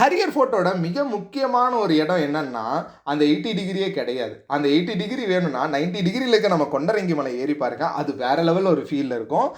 Harrier ஃபோட்டோட மிக முக்கியமான ஒரு இடம் என்னன்னா அந்த எயிட்டி டிகிரியே கிடையாது. அந்த எயிட்டி டிகிரி வேணும்னா 90 டிகிரியில் இருக்க நம்ம கொண்டரங்கி மலை ஏறி பாருங்க. அது வேற லெவல் ஒரு ஃபீல் இருக்கும்.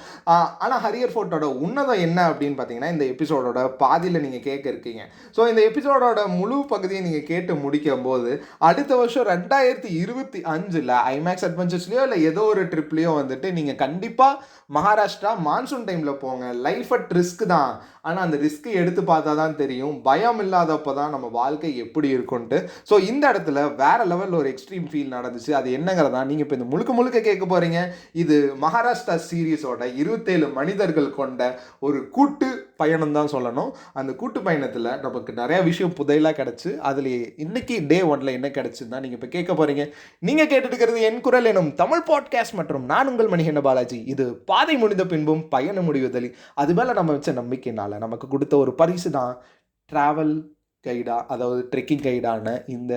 ஆனால் ஹரியர் ஃபோர்ட்டோட உன்னதம் என்ன அப்படின்னு பார்த்தீங்கன்னா இந்த எபிசோடோட பாதியில் நீங்கள் கேட்க இருக்கீங்க. ஸோ இந்த எபிசோடோட முழு பகுதியை நீங்கள் கேட்டு முடிக்கும் போது அடுத்த வருஷம் ரெண்டாயிரத்தி இருபத்தி அஞ்சில் ஐமேக்ஸ் அட்வென்ச்சர்ஸ்லையோ இல்லை ஏதோ ஒரு ட்ரிப்லேயோ வந்துட்டு நீங்கள் கண்டிப்பாக மகாராஷ்டிரா மான்சூன் டைமில் போங்க. லைஃப் அட் ரிஸ்க் தான். ஆனால் அந்த ரிஸ்க் எடுத்து பார்த்தா தான் தெரியும். பயம் இல்லாதப்போ தான் நம்ம வாழ்க்கை எப்படி இருக்கும்ன்ட்டு. ஸோ இந்த இடத்துல வேற லெவலில் ஒரு எக்ஸ்ட்ரீம் ஃபீல் நடந்துச்சு. அது என்னங்கிறதா நீங்கள் இப்போ இந்த முழுக்க முழுக்க கேட்க போகிறீங்க இது மகாராஷ்டிரா சீரீஸோட இருபத்தேழு மனிதர்கள் கொண்ட ஒரு கூட்டு பயணம் தான் சொல்லணும். அந்த கூட்டு பயணத்தில் நமக்கு நிறையா விஷயம் புதையலாக கிடச்சி அதில் இன்னைக்கு டே ஒன்ல என்ன கிடச்சிதுன்னா தான் நீங்கள் இப்போ கேட்க போகிறீங்க நீங்கள் கேட்டுட்டு இருக்கிறது என் குரல் எனும் தமிழ் பாட்காஸ்ட் மற்றும் நான் உங்கள் மணிகண்ட பாலாஜி. இது பாதை முடிந்த பின்பும் பயணம் முடிவதில். அது மேலே நம்ம வச்ச நம்பிக்கையினால் நமக்கு கொடுத்த ஒரு பரிசு தான் ட்ராவல் கைடாக அதாவது ட்ரெக்கிங் கைடான இந்த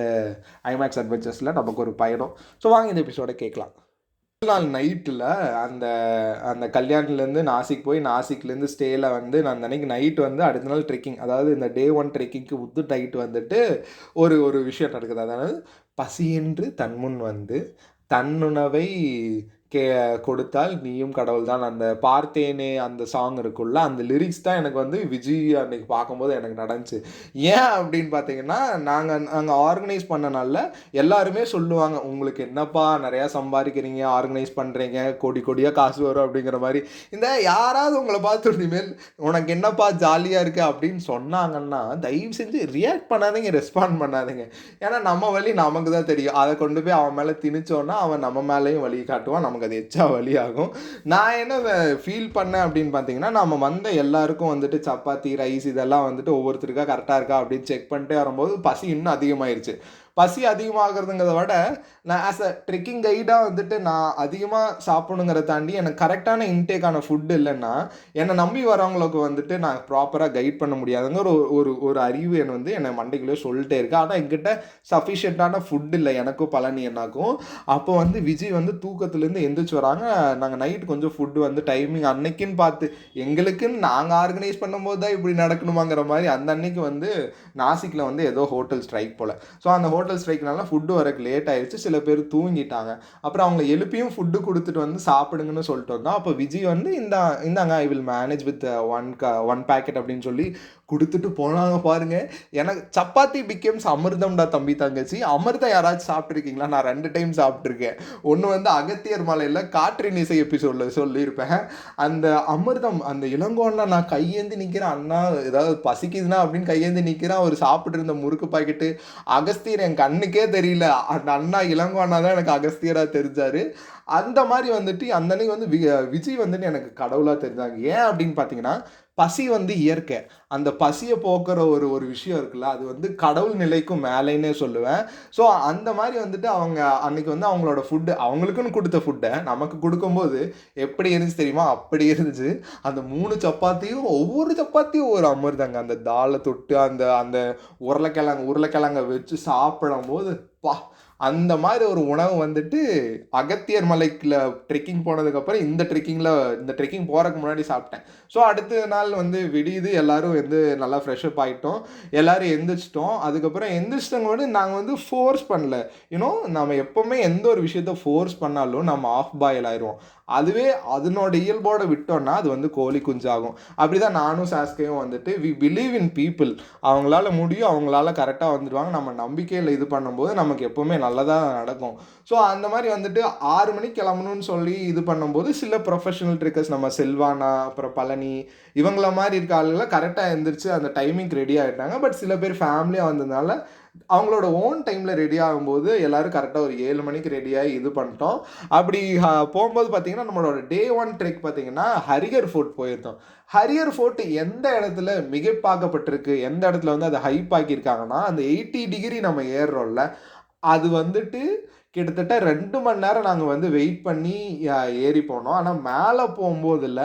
ஐமேக்ஸ் அட்வென்ச்சர்ஸில் நமக்கு ஒரு பயணம். ஸோ வாங்க இந்த எபிசோடை கேட்கலாம். நாள் நைட்டில் அந்த அந்த கல்யாண்லேருந்து நாசிக் போய் நாசிக்லேருந்து ஸ்டேயில் வந்து நான் அன்னைக்கு நைட் வந்து அடுத்த நாள் ட்ரெக்கிங் அதாவது இந்த டே ஒன் ட்ரெக்கிங்க்கு உத்து நைட் வந்துட்டு ஒரு ஒரு விஷயம் நடக்குது. அதாவது பசியென்று தன்முன் வந்து தன்னுணவை கே கொடுத்தால் நீயும் கடவுள் தான். அந்த பார்த்தேனே அந்த சாங் இருக்குல்ல அந்த லிரிக்ஸ் தான் எனக்கு வந்து விஜய் அன்னைக்கு பார்க்கும்போது எனக்கு நடந்துச்சு. ஏன் அப்படின்னு பார்த்தீங்கன்னா நாங்கள் நாங்கள் ஆர்கனைஸ் பண்ணனால எல்லாருமே சொல்லுவாங்க உங்களுக்கு என்னப்பா நிறையா சம்பாதிக்கிறீங்க ஆர்கனைஸ் பண்ணுறீங்க கோடி கோடியாக காசு வரும் அப்படிங்கிற மாதிரி. இந்த யாராவது உங்களை பார்த்து இனிமேல் உனக்கு என்னப்பா ஜாலியாக இருக்கு? அப்படின்னு சொன்னாங்கன்னா தயவு செஞ்சு ரியாக்ட் பண்ணாதீங்க ரெஸ்பாண்ட் பண்ணாதீங்க. ஏன்னா நம்ம வழி நமக்கு தான் தெரியும். அதை கொண்டு போய் அவன் மேலே திணிச்சோன்னா அவன் நம்ம மேலேயும் வழி காட்டுவான் நமக்கு அது எச்சா வழியாகும். நான் என்ன ஃபீல் பண்ணேன் அப்படின்னு பார்த்தீங்கன்னா நம்ம வந்த எல்லாருக்கும் வந்துட்டு சப்பாத்தி ரைஸ் இதெல்லாம் வந்துட்டு ஒவ்வொருத்தருக்கா கரெக்டாக இருக்கா அப்படின்னு செக் பண்ணிட்டே வரும்போது பசி இன்னும் அதிகமாயிருச்சு. பசி அதிகமாகிறதுங்கிறத விட நான் ஆஸ் அ ட்ரெக்கிங் கைடாக வந்துட்டு நான் அதிகமாக சாப்பிடணுங்கிறத தாண்டி எனக்கு கரெக்டான இன்டேக்கான ஃபுட்டு இல்லைன்னா என்னை நம்பி வரவங்களுக்கு வந்துட்டு நான் ப்ராப்பராக கைட் பண்ண முடியாதுங்கிற ஒரு ஒரு ஒரு அறிவு என்னை வந்து என்னை மண்டைக்குள்ளே சொல்லிட்டே இருக்கு. ஆனால் என்கிட்ட சஃபிஷியண்ட்டான ஃபுட் இல்லை. எனக்கும் பழனி என்னாக்கும் அப்போ வந்து விஜய் வந்து தூக்கத்துலேருந்து எந்திரிச்சு வராங்க. நாங்கள் நைட் கொஞ்சம் ஃபுட்டு வந்து டைமிங் அன்னைக்குன்னு பார்த்து எங்களுக்குன்னு நாங்கள் ஆர்கனைஸ் பண்ணும்போது தான் இப்படி நடக்கணுமாங்கிற மாதிரி அந்த அன்னைக்கு வந்து நாசிக்கில் வந்து ஏதோ ஹோட்டல் ஸ்ட்ரைக் போல். ஸோ அந்த ஹோட்டல் ஸ்ட்ரைக்னால ஃபுட்டு வரக்கு லேட் ஆயிடுச்சு சில பேர் தூங்கிட்டாங்க. அப்புறம் அவங்க எழுப்பியும் ஃபுட்டு கொடுத்துட்டு வந்து சாப்பிடுங்கன்னு சொல்லிட்டு வந்தோம். அப்போ விஜய் வந்து இந்த இந்தாங்க I will manage with one க ஒன் பேக்கெட் அப்படின்னு சொல்லி கொடுத்துட்டு போனாங்க பாருங்க. எனக்கு சப்பாத்தி பிகேம்ஸ் அமிர்தம்டா தம்பி தங்கச்சி. அமிர்தம் யாராச்சும் சாப்பிட்ருக்கீங்களா நான் ரெண்டு டைம் சாப்பிட்ருக்கேன் ஒன்று வந்து அகத்தியர் மலையில் காற்றின் இசை எபிசோடில் சொல்லியிருப்பேன். அந்த அமிர்தம் அந்த இளங்கோன்னா நான் கையேந்தி நிற்கிறேன் அண்ணா ஏதாவது பசிக்குதுன்னா அப்படின்னு கையேந்தி நிற்கிறேன் அவர் சாப்பிட்டுருந்த முறுக்கு பாக்கெட்டு அகஸ்தியர் என் என் கண்ணுக்கே தெரியல. அந்த அண்ணா இளங்கோ அண்ணா தான் எனக்கு அகஸ்தியராக தெரிஞ்சாரு. அந்த மாதிரி வந்துட்டு அந்த அன்னைக்கு வந்து வி- விஜய் வந்துட்டு எனக்கு கடவுளாக தெரிஞ்சாங்க. ஏன் அப்படின்னு பார்த்தீங்கன்னா பசி வந்து இயற்கை. அந்த பசியை போக்குற ஒரு ஒரு விஷயம் இருக்குல்ல அது வந்து கடவுள் நிலைக்கும் மேலேன்னே சொல்லுவேன். ஸோ அந்த மாதிரி வந்துட்டு அவங்க அன்னைக்கு வந்து அவங்களோட ஃபுட்டு அவங்களுக்குன்னு கொடுத்த ஃபுட்டை நமக்கு கொடுக்கும்போது எப்படி இருந்துச்சு தெரியுமா? அப்படி இருந்துச்சு. அந்த மூணு சப்பாத்தியும் ஒவ்வொரு சப்பாத்தியும் ஒரு அமிர்தங்க. அந்த தாளை தொட்டு அந்த அந்த உருளைக்கிழங்கு உருளைக்கிழங்க வச்சு சாப்பிடும் போது பா அந்த மாதிரி ஒரு உணவு வந்துட்டு அகத்தியர் மலைக்குள்ள ட்ரெக்கிங் போனதுக்கப்புறம் இந்த ட்ரெக்கிங்கில் இந்த ட்ரெக்கிங் போகிறதுக்கு முன்னாடி சாப்பிட்டேன். ஸோ அடுத்த நாள் வந்து விடியுது எல்லோரும் வந்து நல்லா ஃப்ரெஷ்அப் ஆகிட்டோம் எல்லோரும் எந்திரிச்சிட்டோம். அதுக்கப்புறம் எந்திரிச்சிட்டவங்க வந்து நாங்கள் வந்து ஃபோர்ஸ் பண்ணல. யூனோ நம்ம எப்போவுமே எந்த ஒரு விஷயத்த ஃபோர்ஸ் பண்ணாலும் நம்ம ஆஃப் பாயில் ஆயிடுவோம். அதுவே அதனோட இயல்போட விட்டோம்னா அது வந்து கோழி குஞ்சாகும். அப்படி தான் நானும் சாஸ்கையும் வந்துட்டு வி பிலீவ் இன் பீப்புள் அவங்களால முடியும் அவங்களால கரெக்டாக வந்துடுவாங்க நம்ம நம்பிக்கையில் இது பண்ணும்போது நமக்கு எப்போவுமே நல்லதாக நடக்கும். ஸோ அந்த மாதிரி வந்துட்டு ஆறு மணிக்கு கிளம்பணும்னு சொல்லி இது பண்ணும்போது சில ப்ரொஃபஷனல் ட்ரிக்கர்ஸ் நம்ம செல்வானா அப்புறம் பழனி இவங்கள மாதிரி இருக்க ஆளுகளை கரெக்டாக எழுந்திரிச்சு அந்த டைமிங் ரெடி ஆகிட்டாங்க பட் சில பேர் ஃபேமிலியாக வந்ததுனால அவங்களோட ஓன் டைமில் ரெடி ஆகும்போது எல்லோரும் கரெக்டாக ஒரு ஏழு மணிக்கு ரெடியாகி இது பண்ணிட்டோம். அப்படி போகும்போது பார்த்திங்கன்னா நம்மளோட டே ஒன் ட்ரெக் பார்த்திங்கன்னா ஹரியர் ஃபோர்ட் போயிருந்தோம். ஹரியர் ஃபோர்ட் எந்த இடத்துல மிகைப்பாக்கப்பட்டிருக்கு எந்த இடத்துல வந்து அதை ஹைப் ஆக்கியிருக்காங்கன்னா அந்த எயிட்டி டிகிரி நம்ம ஏறுறோம்ல அது வந்துட்டு கிட்டத்தட்ட ரெண்டு மணி நேரம் நாங்கள் வந்து வெயிட் பண்ணி ஏறி போனோம். ஆனால் மேலே போகும்போதில்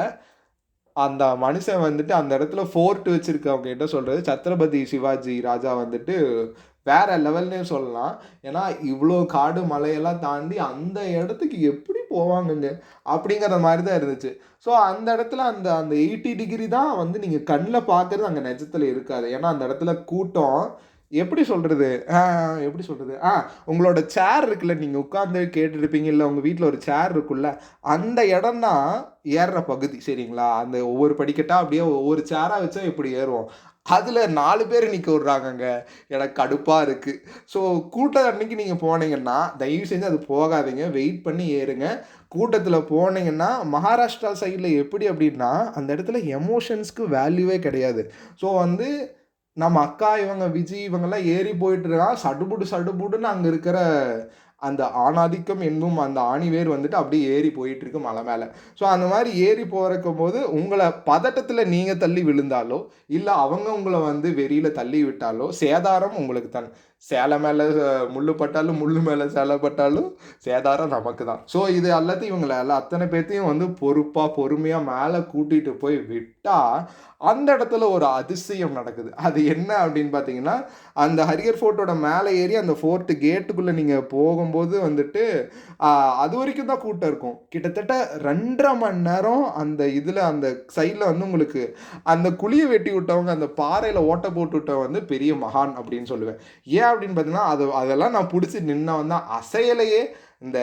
அந்த மனுஷன் வந்துட்டு அந்த இடத்துல ஃபோர்ட் வச்சுருக்கவங்க கிட்ட சொல்கிறது சத்ரபதி சிவாஜி ராஜா வந்துட்டு வேற லெவல்னே சொல்லலாம். ஏன்னா இவ்வளோ காடு மலையெல்லாம் தாண்டி அந்த இடத்துக்கு எப்படி போவாங்கங்க? அப்படிங்கிற மாதிரி தான் இருந்துச்சு. ஸோ அந்த இடத்துல அந்த அந்த எயிட்டி டிகிரி தான் வந்து நீங்கள் கண்ணில் பார்க்குறது அங்கே நிஜத்தில் இருக்காது. ஏன்னா அந்த இடத்துல கூட்டம் எப்படி சொல்கிறது எப்படி சொல்கிறது ஆ உங்களோட சேர் இருக்குல்ல நீங்கள் உட்காந்து கேட்டுருப்பீங்க இல்லை உங்கள் வீட்டில் ஒரு சேர் இருக்குல்ல அந்த இடம் தான் ஏறுற பகுதி சரிங்களா? அந்த ஒவ்வொரு படிக்கட்டாக அப்படியே ஒவ்வொரு சேராக வச்சா இப்படி ஏறுவோம்? அதில் நாலு பேர் நிற்க விட்றாங்கங்க. எனக்கு கடுப்பாக இருக்குது ஸோ கூட்டம் அன்னைக்கு நீங்கள் போனீங்கன்னா தயவு செஞ்சு அது போகாதீங்க. வெயிட் பண்ணி ஏறுங்க. கூட்டத்தில் போனீங்கன்னா மகாராஷ்டிரா சைடில் எப்படி அப்படின்னா அந்த இடத்துல எமோஷன்ஸ்க்கு வேல்யூவே கிடையாது. ஸோ வந்து நம்ம அக்கா இவங்க விஜய் இவங்கெல்லாம் ஏறி போயிட்டு இருக்கான் சடுபுடு சடுபுடுன்னு அங்கே இருக்கிற அந்த ஆணாதிக்கம் என்னும் அந்த ஆணிவேர் வந்துட்டு அப்படியே ஏறி போயிட்டு இருக்கு மலை மேலே. ஸோ அந்த மாதிரி ஏறி போகிறக்கும் போது உங்களை பதட்டத்தில் நீங்கள் தள்ளி விழுந்தாலோ இல்லை அவங்க உங்களை வந்து வெறியில் தள்ளி விட்டாலோ சேதாரம் உங்களுக்கு தான். சேலை மேலே முள்ளு பட்டாலும் முள்ளு மேலே சேலை பட்டாலும் சேதாரம் நமக்கு தான் ஸோ இது எல்லாத்தையும் இவங்களை எல்லாம் அத்தனை பேர்த்தையும் வந்து பொறுப்பாக பொறுமையாக மேலே கூட்டிகிட்டு போய் விட்டால் அந்த இடத்துல ஒரு அதிசயம் நடக்குது. அது என்ன அப்படின்னு பார்த்தீங்கன்னா அந்த ஹரியர் ஃபோர்ட்டோட மேலே ஏறி அந்த ஃபோர்ட்டு கேட்டுக்குள்ளே நீங்கள் போகும்போது வந்துட்டு அது வரைக்கும் தான் கூட்டம் இருக்கும். கிட்டத்தட்ட ரெண்டரை மணி நேரம் அந்த இதில் அந்த சைடில் வந்து உங்களுக்கு அந்த குழியை வெட்டி விட்டவங்க அந்த பாறையில் ஓட்டை போட்டு விட்டவங்க வந்து பெரிய மகான் அப்படின்னு சொல்லுவேன். ஏன் அப்படின்னு பார்த்தீங்கன்னா அது அதெல்லாம் நான் பிடிச்சி நின்னவன் தான். அசையலையே இந்த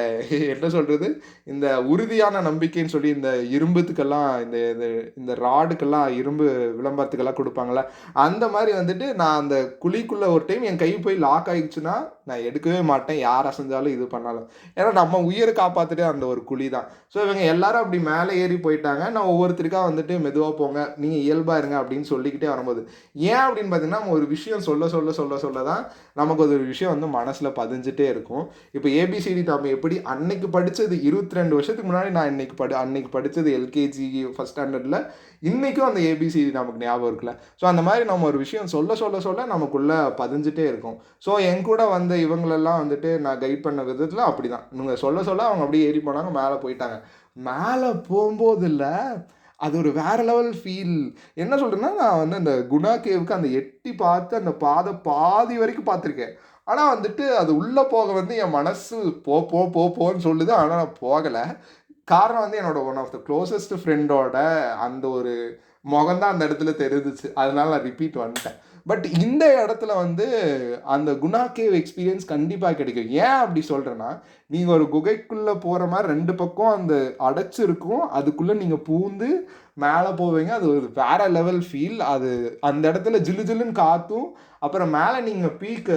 என்ன சொல்கிறது இந்த உறுதியான நம்பிக்கைன்னு சொல்லி இந்த இரும்புத்துக்கெல்லாம் இந்த இது இந்த ராடுக்கெல்லாம் இரும்பு விளம்பரத்துக்கெல்லாம் கொடுப்பாங்களே அந்த மாதிரி வந்துட்டு நான் அந்த குழிக்குள்ளே ஒரு டைம் என் கை போய் லாக் ஆகிடுச்சுன்னா நான் எடுக்கவே மாட்டேன். யார் அசைஞ்சாலும் இது பண்ணாலும். ஏன்னா நம்ம உயிரை காப்பாற்றுட்டு அந்த ஒரு குழி தான் ஸோ இவங்க எல்லாரும் அப்படி மேலே ஏறி போயிட்டாங்க. நான் ஒவ்வொருத்தருக்காக வந்துட்டு மெதுவாக போங்க நீங்கள் இயல்பாக இருங்க அப்படின்னு சொல்லிக்கிட்டே வரும்போது. ஏன் அப்படின்னு பார்த்தீங்கன்னா நம்ம ஒரு விஷயம் சொல்ல சொல்ல சொல்ல சொல்ல தான் நமக்கு ஒரு விஷயம் வந்து மனசில் பதிஞ்சிட்டே இருக்கும். இப்போ ஏபிசிடி நம்ம எப்படி அன்னைக்கு படித்தது இருபத்தி ரெண்டு வருஷத்துக்கு முன்னாடி நான் இன்னைக்கு படி அன்னைக்கு படித்தது எல்கேஜி ஃபஸ்ட் ஸ்டாண்டர்டில் இன்றைக்கும் அந்த ஏபிசிடி நமக்கு ஞாபகம் இருக்குல்ல. ஸோ அந்த மாதிரி நம்ம ஒரு விஷயம் சொல்ல சொல்ல சொல்ல நமக்குள்ளே பதிஞ்சிட்டே இருக்கும். ஸோ என் கூட வந்த இவங்களெல்லாம் வந்துட்டு நான் கைட் பண்ண விதத்தில் அப்படி தான் நீங்கள் சொல்ல சொல்ல அவங்க அப்படியே ஏறி போனாங்க மேலே போயிட்டாங்க. மேலே போகும்போது இல்லை அது ஒரு வேற லெவல் ஃபீல் என்ன சொல்கிறேன்னா நான் வந்து அந்த குணா கேவுக்கு அந்த எட்டி பார்த்து அந்த பாதை பாதி வரைக்கும் பார்த்துருக்கேன். ஆனால் வந்துட்டு அது உள்ளே போக வந்து என் மனசு போ போ போ போன்னு சொல்லுது. ஆனால் நான் போகலை. காரணம் வந்து என்னோட ஒன் ஆஃப் த க்ளோசஸ்ட் ஃப்ரெண்டோட அந்த ஒரு முகம்தான் அந்த இடத்துல தெரிஞ்சிச்சு. அதனால நான் ரிப்பீட் வந்துட்டேன். பட் இந்த இடத்துல வந்து அந்த குணா கேவ் எக்ஸ்பீரியன்ஸ் கண்டிப்பாக கிடைக்கும். ஏன் அப்படி சொல்கிறேன்னா நீங்கள் ஒரு குகைக்குள்ளே போகிற மாதிரி ரெண்டு பக்கம் அந்த அடைச்சிருக்கும் அதுக்குள்ளே நீங்கள் பூந்து மேலே போவீங்க. அது ஒரு வேற லெவல் ஃபீல் அது அந்த இடத்துல ஜில்லு ஜில்லுன்னு காற்றும் அப்புறம் மேலே நீங்கள் பீக்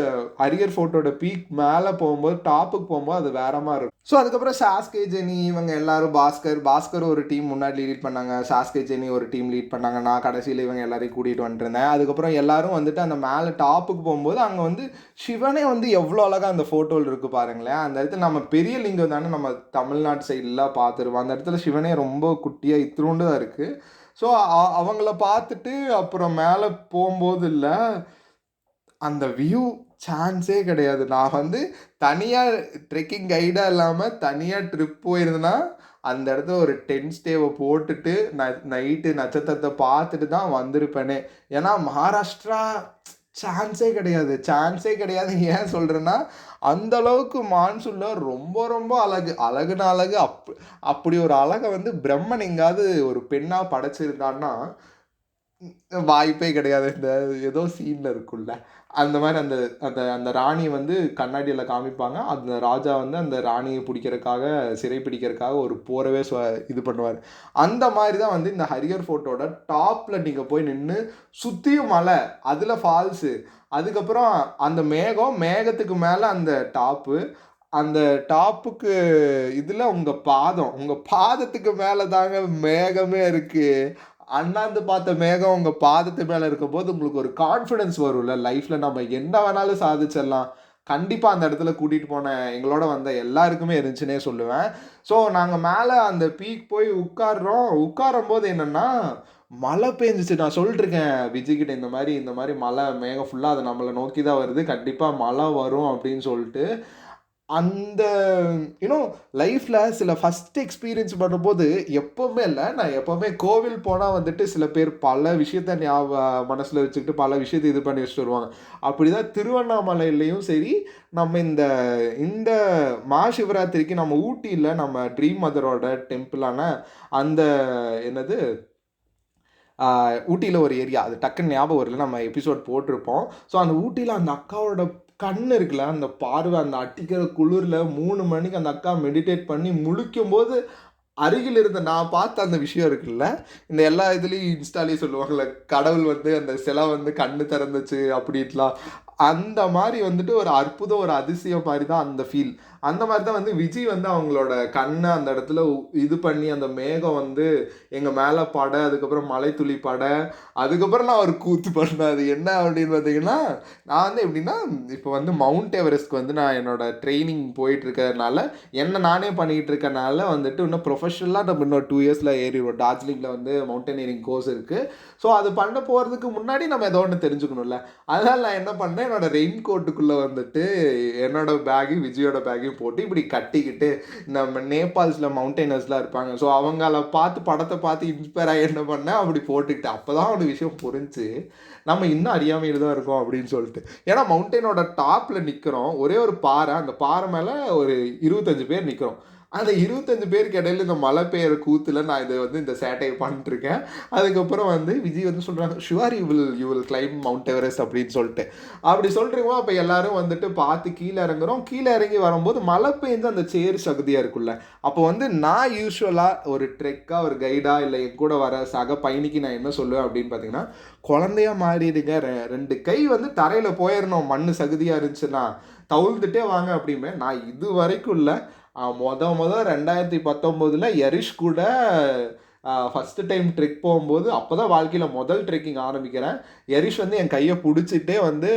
அரியர் ஃபோட்டோட பீக் மேலே போகும்போது டாப்புக்கு போகும்போது அது வேற மாதிரி இருக்கும். ஸோ அதுக்கப்புறம் சாஸ்கே ஜெனி இவங்க எல்லாரும் பாஸ்கர் பாஸ்கர் ஒரு டீம் முன்னாடி லீட் பண்ணாங்க. சாஸ்கே ஜெனி ஒரு டீம் லீட் பண்ணாங்க. நான் கடைசியில் இவங்க எல்லாரையும் கூட்டிகிட்டு வந்துருந்தேன். அதுக்கப்புறம் எல்லாரும் வந்துட்டு அந்த மேலே டாப்புக்கு போகும்போது அங்கே வந்து சிவனே வந்து எவ்வளோ அழகாக அந்த ஃபோட்டோவில் இருக்குது பாருங்களேன். அந்த இடத்துல நம்ம பெரிய லிங்கம் தானே நம்ம தமிழ்நாட்டு சைட்லாம் பார்த்துருவோம் அந்த இடத்துல சிவனே ரொம்ப குட்டியாக இத்திரூண்டு தான் இருக்குது ஸோ அவங்கள பார்த்துட்டு அப்புறம் மேலே போகும்போது இல்லை அந்த வியூ சான்ஸே கிடையாது. நான் வந்து தனியாக ட்ரெக்கிங் கைடாக இல்லாமல் தனியாக ட்ரிப் போயிருந்தேன்னா அந்த இடத்துல ஒரு டென் ஸ்டேவை போட்டுட்டு ந நைட்டு நட்சத்திரத்தை பார்த்துட்டு தான் வந்திருப்பேனே. ஏன்னா மகாராஷ்டிரா சான்ஸே கிடையாது. சான்ஸே கிடையாது. ஏன் சொல்கிறேன்னா அந்த அளவுக்கு மான்சூனில் ரொம்ப ரொம்ப அழகு. அழகுன அழகு. அப் அப்படி ஒரு அழகை வந்து பிரம்மன் எங்காவது ஒரு பெண்ணாக படைச்சிருந்தான்னா வாய்ப்பே கிடையாது. இந்த ஏதோ சீனில் இருக்குல்ல அந்த மாதிரி அந்த அந்த அந்த ராணி வந்து கண்ணாடியில் காமிப்பாங்க. அந்த ராஜா வந்து அந்த ராணியை பிடிக்கிறதுக்காக சிறை பிடிக்கிறதுக்காக ஒரு போரவே இது பண்ணுவார். அந்த மாதிரி தான் வந்து இந்த ஹரியர் ஃபோர்ட்டோட டாப்பில் நீங்கள் போய் நின்று சுற்றியும் மலை அதில் ஃபால்ஸு அதுக்கப்புறம் அந்த மேகம் மேகத்துக்கு மேலே அந்த டாப்பு அந்த டாப்புக்கு இதில் உங்கள் பாதம் உங்கள் பாதத்துக்கு மேலே தாங்க மேகமே இருக்குது அண்ணாந்து பார்த்த மேகம் உங்கள் பாதத்து மேலே இருக்கும்போது உங்களுக்கு ஒரு கான்ஃபிடென்ஸ் வரும்ல. லைஃப்பில் நம்ம என்ன வேணாலும் சாதிச்சிடலாம். கண்டிப்பாக அந்த இடத்துல கூட்டிகிட்டு போன எங்களோட வந்த எல்லாருக்குமே இருந்துச்சுன்னே சொல்லுவேன். ஸோ நாங்கள் மேலே அந்த பீக் போய் உட்காடுறோம் உட்காரும் போது என்னென்னா மழை பெஞ்சிச்சு. நான் சொல்லிட்டுருக்கேன் விஜய்கிட்ட இந்த மாதிரி இந்த மாதிரி மழை மேகம் ஃபுல்லாக அதை நம்மளை நோக்கி தான் வருது. கண்டிப்பாக மழை வரும் அப்படின்னு சொல்லிட்டு. அந்த யூனோ லைஃப்பில் சில ஃபஸ்ட் எக்ஸ்பீரியன்ஸ் பண்ணும்போது எப்போவுமே இல்லை. நான் எப்போவுமே கோவில் போனால் வந்துட்டு சில பேர் பல விஷயத்த ஞாபகம் மனசில் வச்சுக்கிட்டு பல விஷயத்தை இது பண்ணி வச்சுட்டு வருவாங்க. அப்படி தான் திருவண்ணாமலையிலையும் சரி நம்ம இந்த இந்த மகாசிவராத்திரிக்கு நம்ம ஊட்டியில் நம்ம ட்ரீம் மதரோட டெம்பிளான அந்த என்னது ஊட்டியில் ஒரு ஏரியா அது டக்குன்னு ஞாபகம் வரல நம்ம எபிசோட் போட்டிருப்போம். ஸோ அந்த ஊட்டியில் அந்த அக்காவோட கண் இருக்குல்ல அந்த பார்வை அந்த அட்டிக்கிற குளிரில் மூணு மணிக்கு அந்த அக்கா மெடிடேட் பண்ணி முழிக்கும் போது அருகில் இருந்த நான் பார்த்த அந்த விஷயம் இருக்குல்ல இந்த எல்லா இதுலேயும் இன்ஸ்டாலேயும் சொல்லுவாங்கள்ல கடவுள் வந்து அந்த சிலை வந்து கண்ணு திறந்துச்சு அப்படின்லாம் அந்த மாதிரி வந்துட்டு ஒரு அற்புதம் ஒரு அதிசயம் மாதிரி தான் அந்த ஃபீல் அந்த மாதிரி தான் வந்து விஜய் வந்து அவங்களோட கண்ணை அந்த இடத்துல இது பண்ணி அந்த மேகம் வந்து எங்கள் மேலே பட அதுக்கப்புறம் மலை துளி பட அதுக்கப்புறம் நான் ஒரு கூத்து பண்ணேன். அது என்ன அப்படின்னு பார்த்தீங்கன்னா நான் வந்து எப்படின்னா இப்போ வந்து மவுண்ட் எவரெஸ்ட்க்கு வந்து நான் என்னோட ட்ரைனிங் போயிட்டு இருக்கிறதுனால என்ன நானே பண்ணிக்கிட்டு இருக்கனால வந்துட்டு இன்னும் ப்ரொஃபஷனலாக நம்ம இன்னொரு டூ இயர்ஸில் ஏறிடுவோம் டார்ஜிலிங்கில் வந்து மவுண்டனியரிங் கோர்ஸ் இருக்குது ஸோ அது பண்ண போகிறதுக்கு முன்னாடி நம்ம ஏதோ ஒன்று தெரிஞ்சுக்கணும்ல. அதனால் நான் என்ன பண்ணேன் என்னோட ரெயின் கோட்டுக்குள்ளே வந்துட்டு என்னோட பேக்கையும் விஜயோட பேக்கையும் போட்டு இப்படி கட்டிக்கிட்டு நம்ம நேபாள்ஸில் மவுண்டெயினர்ஸ்லாம் இருப்பாங்க. ஸோ அவங்கள பார்த்து படத்தை பார்த்து இன்ஸ்பயர் ஆகி என்ன பண்ணேன்? அப்படி போட்டுக்கிட்டு. அப்போ தான் ஒரு விஷயம் புரிஞ்சு நம்ம இன்னும் அறியாமையில் தான் இருக்கோம் அப்படின்னு சொல்லிட்டு. ஏன்னா மவுண்டெயினோட டாப்பில் நிற்கிறோம் ஒரே ஒரு பாறை அந்த பாறை மேலே ஒரு இருபத்தஞ்சு பேர் நிற்கிறோம் அந்த இருபத்தஞ்சு பேருக்கு இடையில இந்த மழை பெய்கிற கூத்துல நான் இதை வந்து இந்த சேட்டையை பண்ணிட்டுருக்கேன். அதுக்கப்புறம் வந்து விஜய் வந்து சொல்கிறாங்க sure you will you will climb Mount Everest அப்படின்னு சொல்லிட்டு. அப்படி சொல்கிறீங்களோ அப்போ எல்லாரும் வந்துட்டு பார்த்து கீழே இறங்குறோம். கீழே இறங்கி வரும்போது மழை பெய்ஞ்சு அந்த சேர் சகுதியாக இருக்குல்ல அப்போ வந்து நான் யூஸ்வலாக ஒரு ட்ரெக்காக ஒரு கைடாக இல்லை என் கூட வர சக பயணிக்கு நான் என்ன சொல்லுவேன் அப்படின்னு பார்த்தீங்கன்னா குழந்தையா மாறிடுங்க. ரெண்டு கை வந்து தரையில் போயிடணும் மண் சகுதியாக இருந்துச்சுன்னா தவுழ்ந்துட்டே வாங்க அப்படிமே நான் இது வரைக்கும் இல்லை. மொத மொதல் ரெண்டாயிரத்தி பத்தொம்போதில் எரிஷ் கூட ஃபஸ்ட்டு டைம் ட்ரெக் போகும்போது அப்போ தான் வாழ்க்கையில் முதல் ட்ரெக்கிங் ஆரம்பிக்கிறேன். எரிஷ் வந்து என் கையை பிடிச்சிட்டே வந்து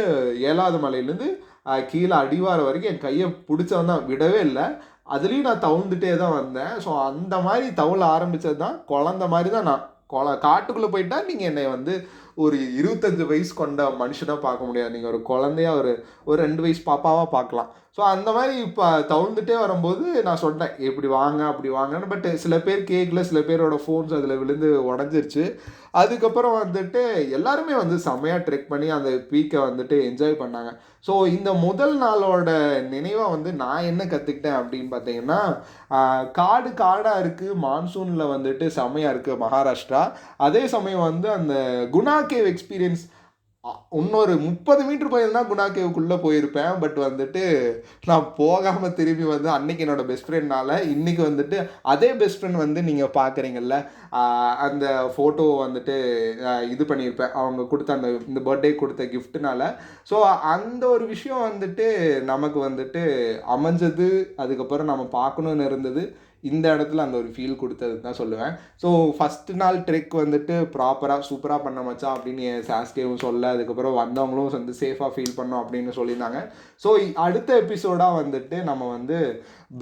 ஏழாவது மலையிலேருந்து கீழே அடிவார வரைக்கும் என் கையை பிடிச்சவன் தான். விடவே இல்லை. அதுலேயும் நான் தவுந்துட்டே தான் வந்தேன். ஸோ அந்த மாதிரி தவுல ஆரம்பித்தது தான் குழந்த மாதிரி தான் நான். கொல காட்டுக்குள்ளே போயிட்டா நீங்கள் என்னை வந்து ஒரு இருபத்தஞ்சு வயசு கொண்ட மனுஷனாக பார்க்க முடியாது. நீங்கள் ஒரு குழந்தையா ஒரு ஒரு ரெண்டு வயசு பாப்பாவாக பார்க்கலாம். ஸோ அந்த மாதிரி இப்போ தவுந்துட்டே வரும்போது நான் சொன்னேன் இப்படி வாங்க அப்படி வாங்கன்னு. பட் சில பேர் கேட்கல சில பேரோட ஃபோன்ஸ் அதில் விழுந்து உடஞ்சிருச்சு. அதுக்கப்புறம் வந்துட்டு எல்லாருமே வந்து செம்மையாக ட்ரெக் பண்ணி அந்த பீக்கை வந்துட்டு என்ஜாய் பண்ணாங்க. ஸோ இந்த முதல் நாளோட நினைவாக வந்து நான் என்ன கற்றுக்கிட்டேன் அப்படின்னு பார்த்தீங்கன்னா காடு காடாக இருக்குது மான்சூனில் வந்துட்டு செம்மையாக இருக்குது மகாராஷ்டிரா. அதே சமயம் வந்து அந்த குணா கேவ் எக்ஸ்பீரியன்ஸ் இன்னொரு முப்பது மீட்ரு போயிருந்தா குணா கேவுக்குள்ளே போயிருப்பேன். பட் வந்துட்டு நான் போகாமல் திரும்பி வந்து அன்னைக்கு என்னோடய பெஸ்ட் ஃப்ரெண்ட்னால் இன்றைக்கி வந்துட்டு அதே பெஸ்ட் ஃப்ரெண்ட் வந்து நீங்கள் பார்க்குறீங்கல்ல அந்த ஃபோட்டோ வந்துட்டு இது பண்ணியிருப்பேன். அவங்க கொடுத்த அந்த இந்த பர்த்டே கொடுத்த கிஃப்ட்னால ஸோ அந்த ஒரு விஷயம் வந்துட்டு நமக்கு வந்துட்டு அமைஞ்சது. அதுக்கப்புறம் நம்ம பார்க்கணுன்னு இருந்தது. இந்த இடத்துல அந்த ஒரு ஃபீல் கொடுத்தது தான் சொல்லுவேன். ஸோ ஃபஸ்ட்டு நாள் ட்ரெக் வந்துட்டு ப்ராப்பராக சூப்பராக பண்ண மச்சா அப்படின்னு என் சாஸ்கேவும் சொல்ல அதுக்கப்புறம் வந்தவங்களும் வந்து சேஃபாக ஃபீல் பண்ணோம் அப்படின்னு சொல்லியிருந்தாங்க. ஸோ அடுத்த எபிசோடாக வந்துட்டு நம்ம வந்து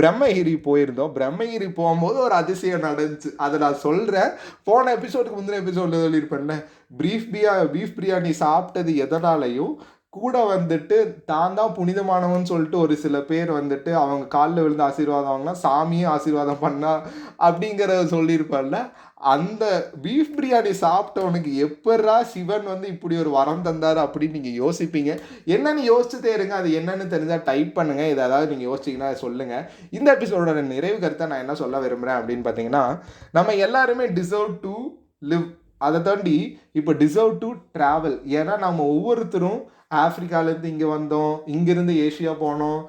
பிரம்மகிரி போயிருந்தோம். பிரம்மகிரி போகும்போது ஒரு அதிசயம் நடந்துச்சு. அதை நான் சொல்கிறேன் போன எபிசோடுக்கு முந்தின எபிசோடில் சொல்லியிருப்பேன்ல ப்ரீஃப் பிரியா பீஃப் பிரியாணி சாப்பிட்டது எதனாலையும் கூட வந்துட்டு தான் தான் புனிதமானவன் சொல்லிட்டு ஒரு சில பேர் வந்துட்டு அவங்க காலில் விழுந்து ஆசீர்வாதம் வாங்கினா சாமியும் ஆசீர்வாதம் பண்ணா அப்படிங்கிறத சொல்லியிருப்பார்ல. அந்த பீஃப் பிரியாணி சாப்பிட்டவனுக்கு எப்படா சிவன் வந்து இப்படி ஒரு வரம் தந்தார் அப்படின்னு நீங்கள் யோசிப்பீங்க? என்னென்னு யோசிச்சுட்டே இருங்க. அது என்னென்னு தெரிஞ்சால் டைப் பண்ணுங்கள் இதை ஏதாவது நீங்கள் யோசிச்சிங்கன்னா சொல்லுங்கள் இந்த எபிசோடோட நிறைவு கருத்தை நான் என்ன சொல்ல விரும்புகிறேன் அப்படின்னு பார்த்தீங்கன்னா நம்ம எல்லாருமே டிசர்வ் டு லிவ் அதை தாண்டி இப்போ டிசர்வ் டு ட்ராவல் ஏன்னா நம்ம ஒவ்வொருத்தரும் ஆஃப்ரிக்காலேருந்து இங்கே வந்தோம் இங்கேருந்து ஏஷியா போனோம்.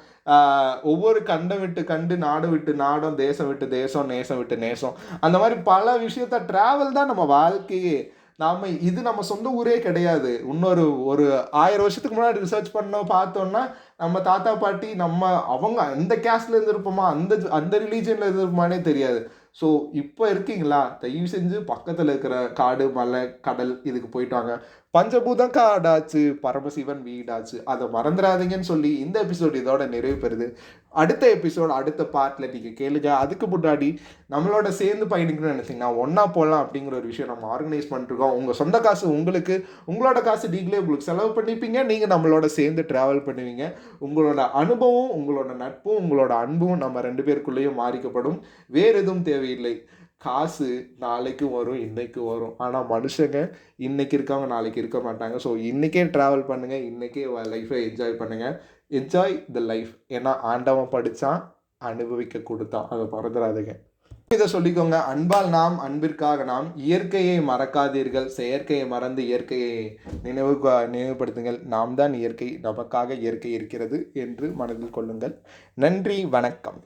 ஒவ்வொரு கண்டம் விட்டு கண்டு நாடு விட்டு நாடும் தேசம் விட்டு தேசம் நேசம் விட்டு நேசம். அந்த மாதிரி பல விஷயத்த ட்ராவல் தான் நம்ம வாழ்க்கையே. நாம் இது நம்ம சொந்த ஊரே கிடையாது. இன்னொரு ஒரு ஆயிரம் வருஷத்துக்கு முன்னாடி ரிசர்ச் பண்ணோம் பார்த்தோன்னா நம்ம தாத்தா பாட்டி நம்ம அவங்க அந்த கேஸ்ட்ல இருந்திருப்போமா அந்த அந்த ரிலீஜியனில் இருந்திருப்போமானே தெரியாது. ஸோ இப்போ இருக்கீங்களா? தயவு செஞ்சு பக்கத்தில் இருக்கிற காடு மலை கடல் இதுக்கு போய்ட்டு வாங்க. பஞ்சபூதம் காடாச்சு பரமசிவன் வீடாச்சு. அதை மறந்துடாதீங்கன்னு சொல்லி இந்த எபிசோடு இதோட நிறைவு பெறுது. அடுத்த எபிசோட் அடுத்த பார்ட்டில் நீங்கள் கேளுங்க. அதுக்கு முன்னாடி நம்மளோட சேர்ந்து பயணிக்கணும்னு நினச்சிங்கன்னா ஒன்றா போகலாம் அப்படிங்கிற ஒரு விஷயம் நம்ம ஆர்கனைஸ் பண்ணிருக்கோம் உங்கள் சொந்த காசு உங்களுக்கு உங்களோட காசு நீங்களே உங்களுக்கு செலவு பண்ணிப்பீங்க. நீங்கள் நம்மளோட சேர்ந்து ட்ராவல் பண்ணுவீங்க. உங்களோட அனுபவம் உங்களோட நட்பும் உங்களோட அன்பும் நம்ம ரெண்டு பேருக்குள்ளேயும் மாறிக்கப்படும். வேறு எதுவும் தேவையில்லை. காசு நாளைக்கும் வரும் இன்றைக்கு வரும். ஆனால் மனுஷங்க இன்றைக்கி இருக்கவங்க நாளைக்கு இருக்க மாட்டாங்க. ஸோ இன்றைக்கே ட்ராவல் பண்ணுங்கள் இன்றைக்கே லைஃப்பை என்ஜாய் பண்ணுங்கள் என்ஜாய் த லைஃப் ஏன்னா ஆண்டவன் படித்தான் அனுபவிக்க கொடுத்தான். அதை மறந்துடாதீங்க. இதை சொல்லிக்கோங்க. அன்பால் நாம் அன்பிற்காக நாம் இயற்கையை மறக்காதீர்கள். செயற்கையை மறந்து இயற்கையை நினைவு நினைவுபடுத்துங்கள். நாம் தான் இயற்கை. நமக்காக இயற்கை இருக்கிறது என்று மனதில் கொள்ளுங்கள். நன்றி வணக்கம்.